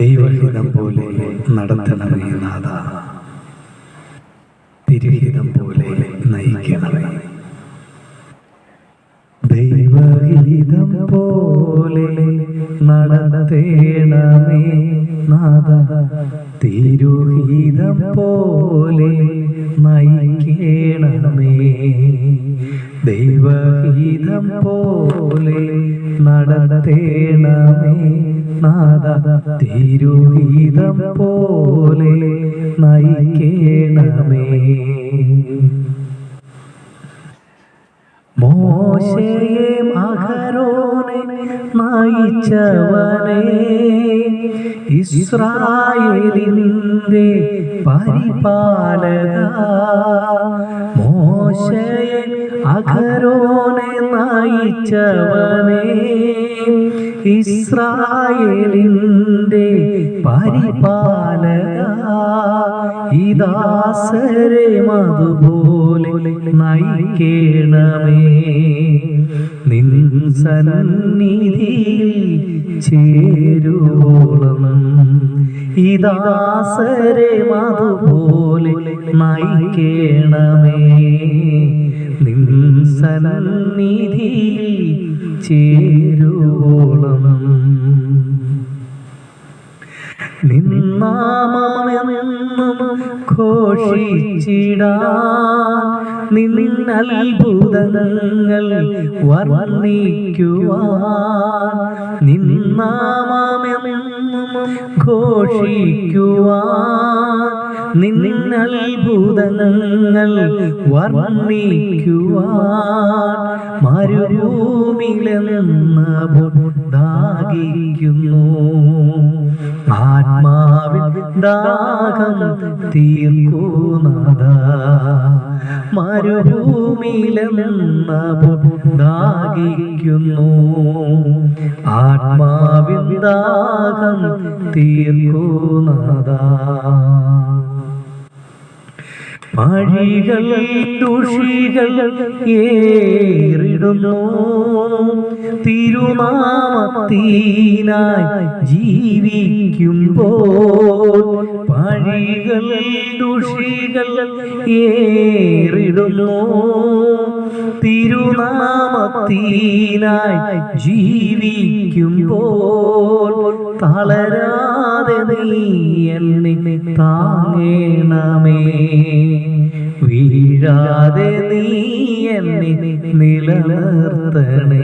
ദൈവഹിതം പോലെ നടത്തണമേ നാഥ. തിരുഹിതം പോലെ നയിക്കണമേ. ദൈവഹിതം പോലെ നടത്തേണമേ നാഥ. തിരുഹിതം പോലെ നയിക്കണമേ ദൈവഹിതം പോലെ നടത്തേണമേ നാദ തിരുഹിതം പോലെ നയിക്കണമേ. മോശയെ മകരോനെ നയിച്ചവനെ ഇസ്രായേലിന്റെ പരിപാലക. മോശയെ അഖരോനെ നയിച്ചവനെ ഇസ്രായേലിന്റെ ഇദാസരെ മതുപോലെ നയിക്കണമേ. നിൻ സന്നിധിയിൽ ചേരുവോളം. ഇതാസരെ മതുപോലെ നയിക്കണമേ. നിൻ സന്നിധിയിൽ ചേരുവോളം. നിന്നാമെന്നും ഘോഷിച്ചിടാൻ വർണിക്കുവാൻ നിന്നാമെന്നും ഘോഷിക്കുവാൻ നിന്നത്ഭുതങ്ങൾ വർണിക്കുവാൻ മരുഭൂമിലെന്ന ദാഹിക്കുന്നു ആത്മാവിൽ ദാഹം തീർക്കുന്നത. മരുഭൂമിയിലെന്ന ദാഹിക്കുന്നു. ആത്മാവിൽ ദാഹം തീർക്കുന്നത. മഴികൾ ദുഷികൾ ഏറിടുന്നു. തിരുനാമത്തിനായി ജീവിക്കുമ്പോൾ പഴികൾ ദുഷികൾ ഏറിടുന്നു. തിരുനാമത്തിനായി ജീവിക്കുമ്പോൾ തളരാതെ നീ എന്നെ താങ്ങേണമേ. വീഴാതെ നീ എന്നെ നിലനിർത്തണേ